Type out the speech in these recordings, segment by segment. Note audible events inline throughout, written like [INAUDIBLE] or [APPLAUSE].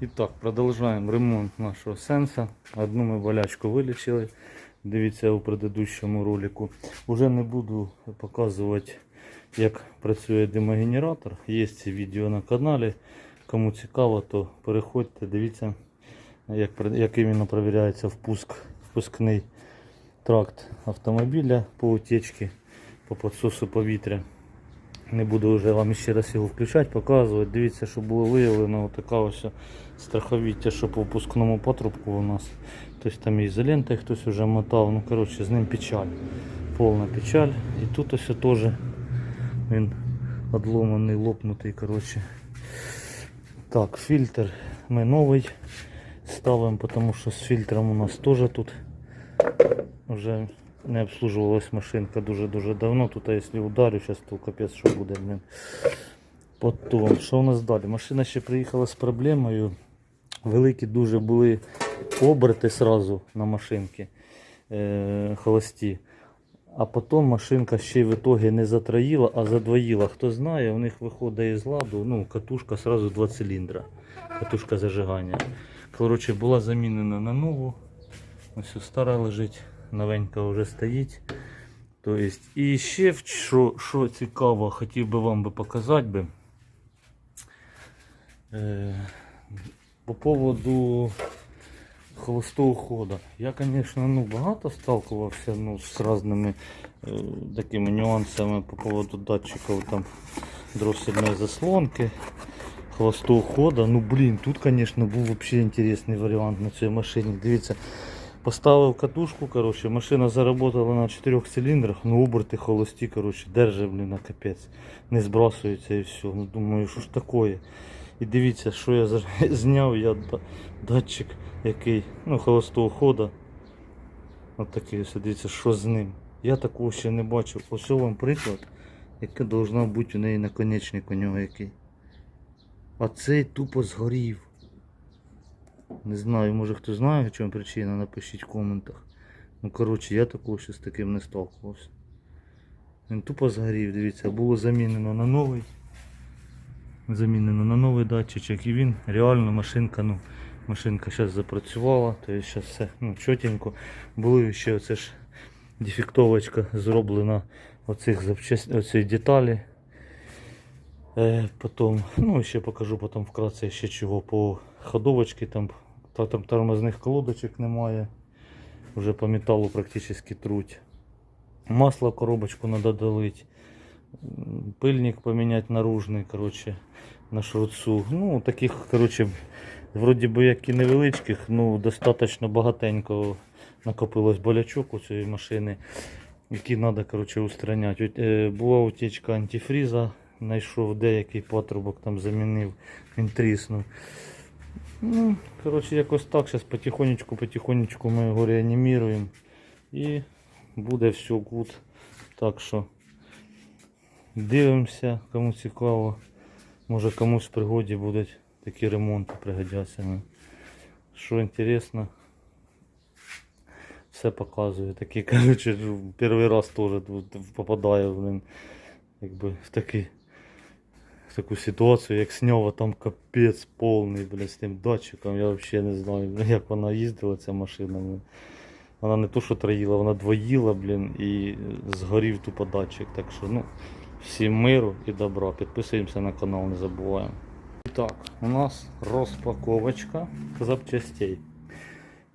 І так, продовжуємо ремонт нашого сенса. Одну ми болячку вилічили. Дивіться у предыдущому ролику. Уже не буду показувати, як працює димогенератор. Є ці відео на каналі. Кому цікаво, то переходьте, дивіться, як, як іменно перевіряється впуск, впускний тракт автомобіля по утечці, по підсосу повітря. Не буду вже вам ще раз його включати, показувати. Дивіться, що було виявлено отака ось страховіття, що по впускному патрубку у нас. Тобто там ізолента хтось вже мотав. Ну коротше, з ним печаль. Повна печаль. І тут ось теж він одломаний, лопнутий. коротше. Так, фільтр ми новий ставимо, тому що з фільтром у нас теж тут вже не обслужувалась машинка дуже-дуже давно. Тут, якщо ударю, зараз то капець, що буде. Блин. Потім, що у нас далі? Машина ще приїхала з проблемою. Великі дуже були оберти сразу на машинки е- холості. А потім машинка ще в итоге не затроїла, а задвоїла. Хто знає, у них виходить із ладу ну, катушка сразу два циліндра. Катушка зажигання. Коротше, була замінена на нову. Ось стара лежить, новенька вже стоїть. То есть, і ще що, що цікаво, хотів би вам би показати би. Е, по поводу холостого хода. Я, конечно, ну, багато сталкувався ну, з різними е, такими нюансами по поводу датчиків там дроссельної заслонки, холостого хода. Ну, блін, тут, конечно, був вообще інтересний варіант на цій машині. Дивіться, поставив катушку, короче, машина заработала на 4 циліндрах, ну оберти холості, короче, держи, блін, на капець. Не збрасується і все. Ну, думаю, що ж таке? І дивіться, що я [LAUGHS] зняв, я датчик, який, ну, холостого хода. От такий ось, дивіться, що з ним. Я такого ще не бачив. Ось вам приклад, яка должна бути у неї наконечник у нього який. А цей тупо згорів. Не знаю, може хто знає, в чому причина, напишіть в коментах. Ну коротше, я такого ще з таким не сталкувався. Він тупо згорів, дивіться, було замінено на новий. Замінено на новий датчичок і він реально машинка, ну, машинка зараз запрацювала, то є зараз все ну, чотенько. Були ще оце ж дефектовочка зроблена оцих запчаст... оцій деталі. Е, потім, ну ще покажу потім вкратце ще чого по ходовочці, там, та, там тормозних колодочок немає. Вже по металу практично труть. Масло в коробочку треба долити. Пильник поменять наружний, короче, на шруцу. Ну, таких, короче, вроді би як і невеличких, ну, достатньо багатенько накопилось болячок у цієї машини, які треба, короче, устраняти. Е, Була утечка антифріза, знайшов деякий патрубок, там замінив, він тріснув. Ну, короче, якось так, зараз потихонечку, потихонечку ми його реанімуємо і буде все гуд. Так що дивимося, кому цікаво. Може комусь в пригоді будуть такі ремонти пригодяться. Ну, Що інтересно, все показує. Такі, [LAUGHS] коротше, перший раз теж тут попадаю блин, якби, в такий. Таку ситуацію, як сняв, там капець повний, блядь, з тим датчиком. Я взагалі не знаю, [LAUGHS] як вона їздила, ця машина. Вона не то, що троїла, вона двоїла, блін, і згорів тупо датчик. Так що, ну, всім миру і добра. Підписуємося на канал, не забуваємо. І так, у нас розпаковочка запчастей.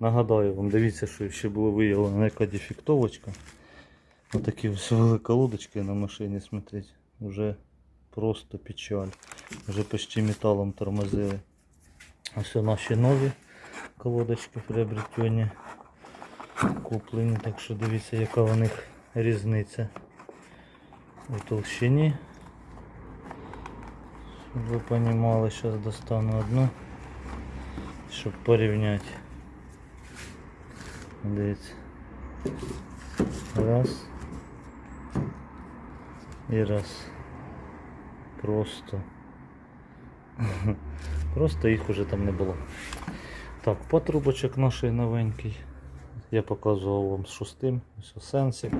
Нагадаю вам, дивіться, що ще було виявлено яка дефектовочка. Отакі ось велика лодочки на машині, смотрите. Уже просто печаль. Вже почти металом тормозили. Ось наші нові колодочки приобретені. Куплені, так що дивіться, яка у них різниця у толщині. Щоб ви розуміли, зараз достану одну, щоб порівняти. Дивіться. Раз. І раз. Просто. [LAUGHS] Просто їх уже там не було. Так, патрубочок наш новенький. Я показував вам з шостим. Сенсик.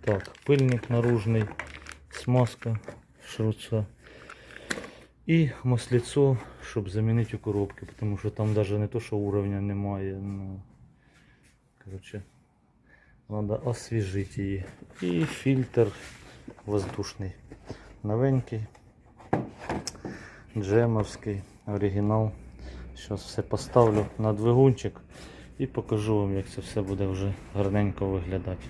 Так, пильник наружний, смазка шруца. І масліцо, щоб замінити у коробки, тому що там навіть не то, що уровня немає. Ну, коротше, треба освіжити її. І фільтр воздушний. Новенький. Джемовський, оригінал. Зараз все поставлю на двигунчик і покажу вам, як це все буде вже гарненько виглядати.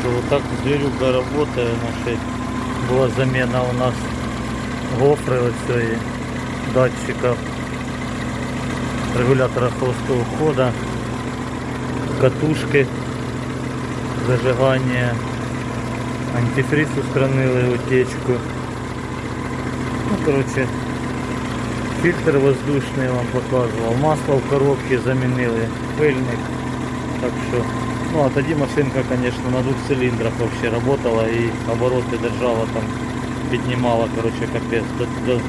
Що так звірюка працює, значить, була заміна у нас гофри оцієї датчика регулятора холостого хода, катушки зажигання, антифриз устранили утечку. Ну, короче, фильтр воздушный вам показывал, масло в коробке заменили, пыльник. Так что, ну а тоді машинка, конечно, на двух цилиндрах вообще работала и обороты держала там, піднімала, короче, капец. До, до,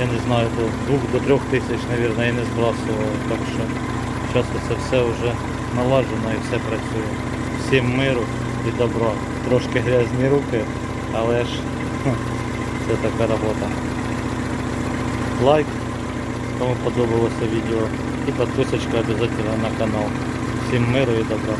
я не знаю, до двух до трех тисяч, наверное, і не збрасувала. Так що зараз це все вже налажено і все працює. Всім миру і добра. Трошки грязні руки, але ж хм, [LAUGHS] це така робота. Лайк, кому подобалося відео. І підписочка обов'язково на канал. Всім миру і добра.